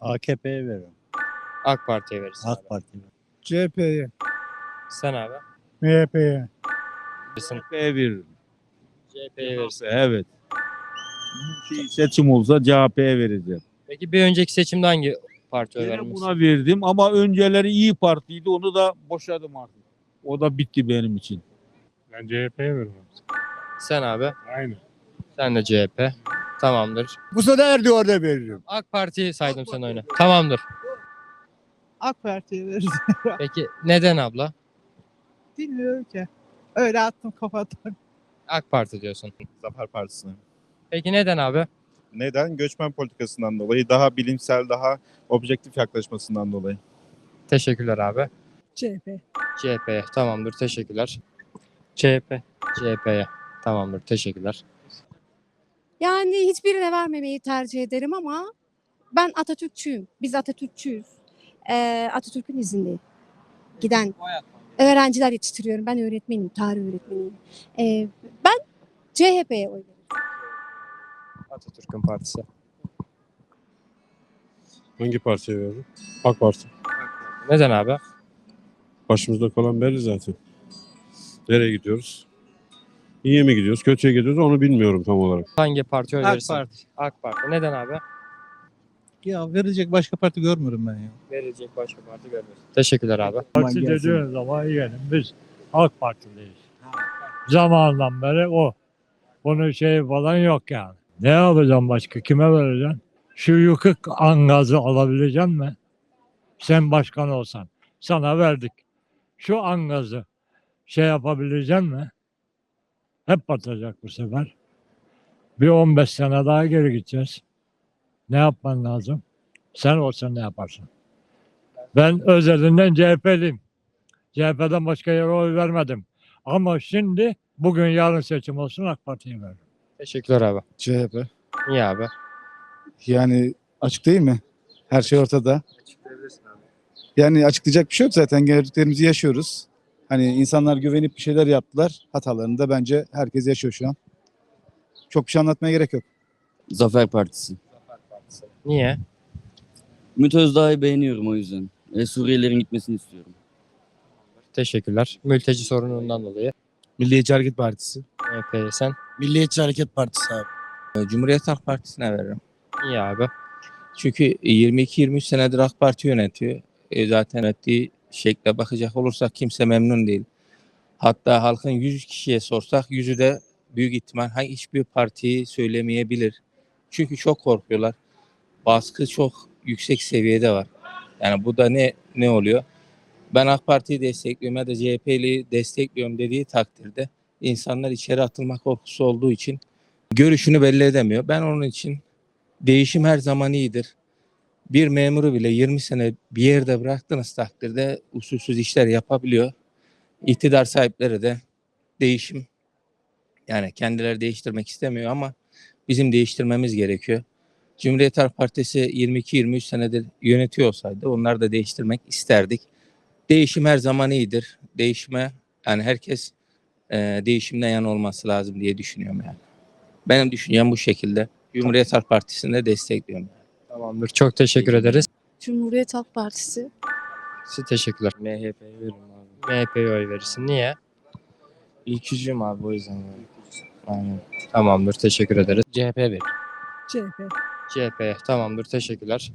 AKP'ye veririm. AK Parti'ye verirsin. abi. AK Parti'ye. CHP'ye. Sen abi. MHP'ye. CHP'ye veririm. CHP'ye verirsin. Evet. Şey, seçim olsa CHP'ye vereceğim. Peki bir önceki seçimde hangi partiye Yine vermişsin? buna verdim ama önceleri iyi Parti'ydi onu da boşadım artık. O da bitti benim için. Ben CHP'ye veririm. Sen abi. Aynen. Sen de CHP. Tamamdır. Bu sefer Erdoğan'a veririm. AK Parti'yi saydım sen oyunu. Tamamdır. AK Parti'ye veririz. Peki neden abla? Bilmiyorum ki. Öyle attım kafadan. AK Parti diyorsun. Zafer Partisi'ne. Peki neden abi? Neden? Göçmen politikasından dolayı, daha bilimsel, daha objektif yaklaşmasından dolayı. Teşekkürler abi. CHP. CHP'ye. Tamamdır. Teşekkürler. CHP. CHP'ye. Tamamdır. Teşekkürler. Yani hiçbirine vermemeyi tercih ederim ama ben Atatürkçüyüm. Biz Atatürkçüyüz. Ee, Atatürk'ün izindeyim. Giden öğrenciler yetiştiriyorum. Ben öğretmenim, tarih öğretmeniyim. Ee, ben CHP'ye oy veririm. Atatürk'ün partisi. Hangi partiye veririm? AK Parti. Neden abi? Başımızda kalan belli zaten. Nereye gidiyoruz? İyiye mi gidiyoruz, kötüye gidiyoruz onu bilmiyorum tam olarak. Hangi partiye oy AK verirsin? Parti. AK Parti. Neden abi? Ya verecek başka parti görmüyorum ben ya. Verilecek başka parti görmüyorsun. Teşekkürler abi. Parti dediğin zaman yiyelim. Biz AK Partiliyiz. Zamandan beri o. Bunun şeyi falan yok yani. Ne yapacağım başka? Kime vereceksin? Şu yıkık angazı alabilecek mi? Sen başkan olsan. Sana verdik. Şu angazı şey yapabilecek mi? Hep batacak bu sefer. Bir 15 sene daha geri gideceğiz. Ne yapman lazım? Sen olsan ne yaparsın? Ben özelinden CHP'liyim. CHP'den başka yere oy vermedim. Ama şimdi bugün yarın seçim olsun AK Parti'ye veririm. Teşekkürler abi. CHP. Niye abi? Yani açık değil mi? Her şey ortada. Yani açıklayacak bir şey yok zaten. Gördüklerimizi yaşıyoruz. Hani insanlar güvenip bir şeyler yaptılar. Hatalarını da bence herkes yaşıyor şu an. Çok bir şey anlatmaya gerek yok. Zafer Partisi. Niye? Ümit Özdağ'ı beğeniyorum o yüzden. Ve Suriyelilerin gitmesini istiyorum. Teşekkürler. Mülteci sorunundan dolayı. Milliyetçi Hareket Partisi. MHP'ye sen. Milliyetçi Hareket Partisi abi. Ee, Cumhuriyet Halk Partisi'ne veririm. Niye abi? Çünkü 22-23 senedir AK Parti yönetiyor. E zaten yönettiği şekle bakacak olursak kimse memnun değil. Hatta halkın 100 kişiye sorsak yüzü de büyük ihtimal ha- hiçbir partiyi söylemeyebilir. Çünkü çok korkuyorlar. Baskı çok yüksek seviyede var. Yani bu da ne ne oluyor? Ben AK Parti'yi destekliyorum ya da CHP'li destekliyorum dediği takdirde insanlar içeri atılma korkusu olduğu için görüşünü belli edemiyor. Ben onun için değişim her zaman iyidir. Bir memuru bile 20 sene bir yerde bıraktığınız takdirde usulsüz işler yapabiliyor. İktidar sahipleri de değişim yani kendileri değiştirmek istemiyor ama bizim değiştirmemiz gerekiyor. Cumhuriyet Halk Partisi 22-23 senedir yönetiyor olsaydı onlar da değiştirmek isterdik. Değişim her zaman iyidir. Değişime yani herkes eee değişimden yana olması lazım diye düşünüyorum yani. Benim düşüncem bu şekilde. Cumhuriyet Halk Partisi'ni de destekliyorum. Tamamdır. Çok teşekkür ederiz. Cumhuriyet Halk Partisi. Size teşekkürler. MHP'ye veririm abi. MHP'ye oy verirsin. Niye? İlkücüyüm abi o yüzden. Aynen. Tamamdır. Teşekkür ederiz. CHP verir. CHP. CHP'ye. Tamamdır. Teşekkürler.